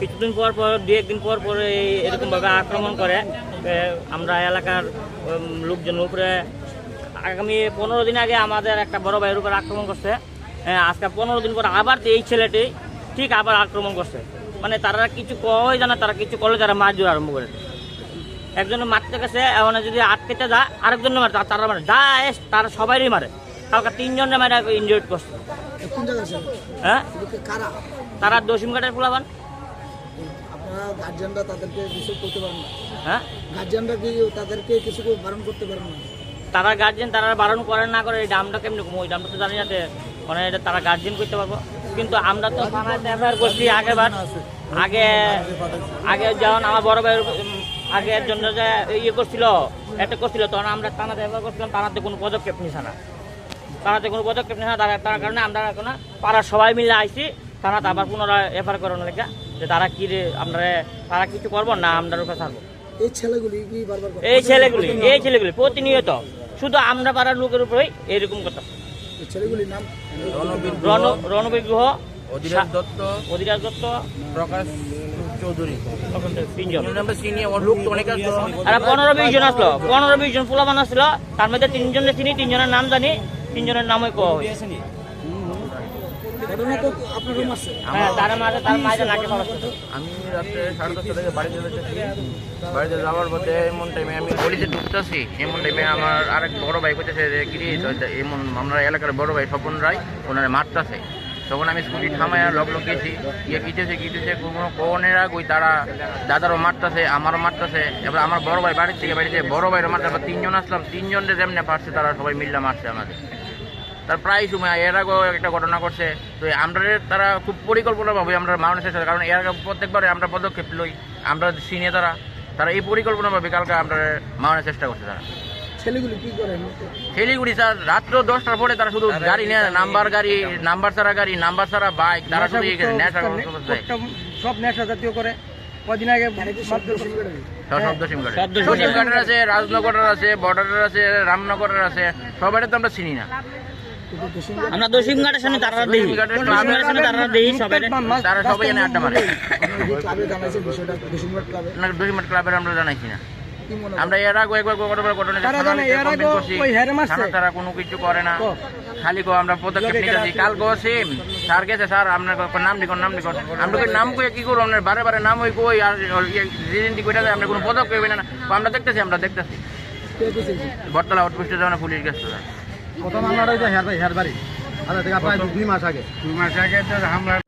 কিছুদিন পর পর দু একদিন পর পর এরকমভাবে আক্রমণ করে আমরা এলাকার লোকজন উপরে আগামী পনেরো দিন আগে আমাদের একটা বড় ভাইয়ের উপর আক্রমণ করছে। এ, আজকে পনেরো দিন পর আবার এই ছেলেটি ঠিক আবার আক্রমণ করছে। মানে তারা কিছু কয় জানা তারা কিছু করলে তারা মাছ ধরে আরম্ভ করে। একজনে মারতে গেছে এখন যদি আটকেতে যা আরেকজনে মারে তারা মারে যা তারা সবাইই মারে। কালকে তিনজনে মারে ইনজয়েড করছে। হ্যাঁ? তারা দশিমঘাটের ফুলাবান আপনারা গার্জিয়ানরা তাদেরকে কিছু করতে পারেন না? হ্যাঁ? গার্জিয়ানরা কি তাদেরকে কিছু বারণ করতে পারেন না? তারা গার্জেন তারা বারণ করেন না করে এই দামটা কেমনি কম? ওই দামটা তো জানি যাতে মানে এটা তারা গার্জেন করতে পারব। কিন্তু আমরা তো থানায় এফআইআর করছি আগেবার আগে আগে যেমন আমার বড় ভাইয়ের আগের জন্য যে ইয়ে করছিল এটা করছিল তখন আমরা থানাতে ব্যবহার করছিলাম থানাতে কোনো পদক্ষেপ নিছে না। থানাতে কোনো পদক্ষেপ নিছে না তার তার কারণে আমরা এখন পাড়ার সবাই মিলে আইছি। থানাতে আবার পুনরায় এফআইআর করানো লেখা যে তারা কি আমরা তারা কিছু করব না আমরা উপরে ছাড়বো। এই ছেলেগুলি কি বারবার করে? এই ছেলেগুলি এই ছেলেগুলি প্রতিনিয়ত। শুধু আমরা পাড়ার লোকের উপরেই এরকম কথা। ছেলেগুলির নাম? রণবীর গুহ অধিরাজ দত্ত অধিরাজ দত্ত প্রকাশ চৌধুরী। পনেরো বিশ জন আসলো পনেরো বিশ জন ফুলাবান আসলো। তার মধ্যে তিনজনের চিনি তিনজনের নাম জানি। তিনজনের নামই কওয়া হয়েছে হ্যাঁ এমন টাইমে আমার আরেক বড় ভাই যে এমন আমরা এলাকার ভাই রায় মারতেছে। তখন আমি স্কুটি থামায় লগ গেছি গিয়ে কিটেছে কিটেছে কোনো কোনেরা কই তারা দাদারও মারতেছে, আমারও মারতেছে। এবার আমার বড় ভাই বাড়ির থেকে বাড়িতে, বড় ভাইয়ের মারতে তিনজন আসলাম। তিনজনের যেমনে পারছে, তারা সবাই মিল্লা মারছে আমাদের। তার প্রায় সময় এর আগেও একটা ঘটনা করছে তো আমরা তারা খুব পরিকল্পনাভাবে আমরা মানুষের চেষ্টা কারণ এর আগে প্রত্যেকবারে আমরা পদক্ষেপ লই আমরা সিনিয়র তারা তারা এই পরিকল্পনাভাবে কালকে আমরা মারানোর চেষ্টা করছে তারা। ছেলেগুলি কি করে? শিলিগুড়ি স্যার রাত্র দশটার পরে তারা শুধু গাড়ি নেয় নাম্বার গাড়ি নাম্বার ছাড়া গাড়ি নাম্বার ছাড়া বাইক তারা শুধু নেশা সব নেশা জাতীয় করে। কদিন আগে আছে রাজনগরের আছে বর্ডারের আছে রামনগরের আছে সবাই তো আমরা চিনি না। আমরা দশিমঘাটের সামনে তারা দিই দশিমঘাটের সামনে তারা দিই সবাই তারা সবাই এনে আড্ডা মারে। না ক্লাবের আমরা জানাইছি না। আমরা এর আগে একবার ঘটনা ঘটনা তারা জানে, এর আগেও ওই হেরে মারছে। থানা তারা কোনো কিছু করে না। খালি কো আমরা পদক্ষেপ নিতেছি কাল গো সেম। স্যার গেছে স্যার আপনার নাম লিখুন নাম লিখুন। আমরা নাম কই কি করব আপনার বারে বারে নাম কই আর রিজেন্টি কইটা আমরা কোনো পদক্ষেপ না। আমরা দেখতেছি আমরা দেখতেছি। বটতলা আউটপোস্টে যখন পুলিশ গেছে প্রথম ওই যে হেয়ার হেয়ার বাড়ি আচ্ছা থেকে আপনার দুই মাস আগে। দুই মাস আগে তো হামলার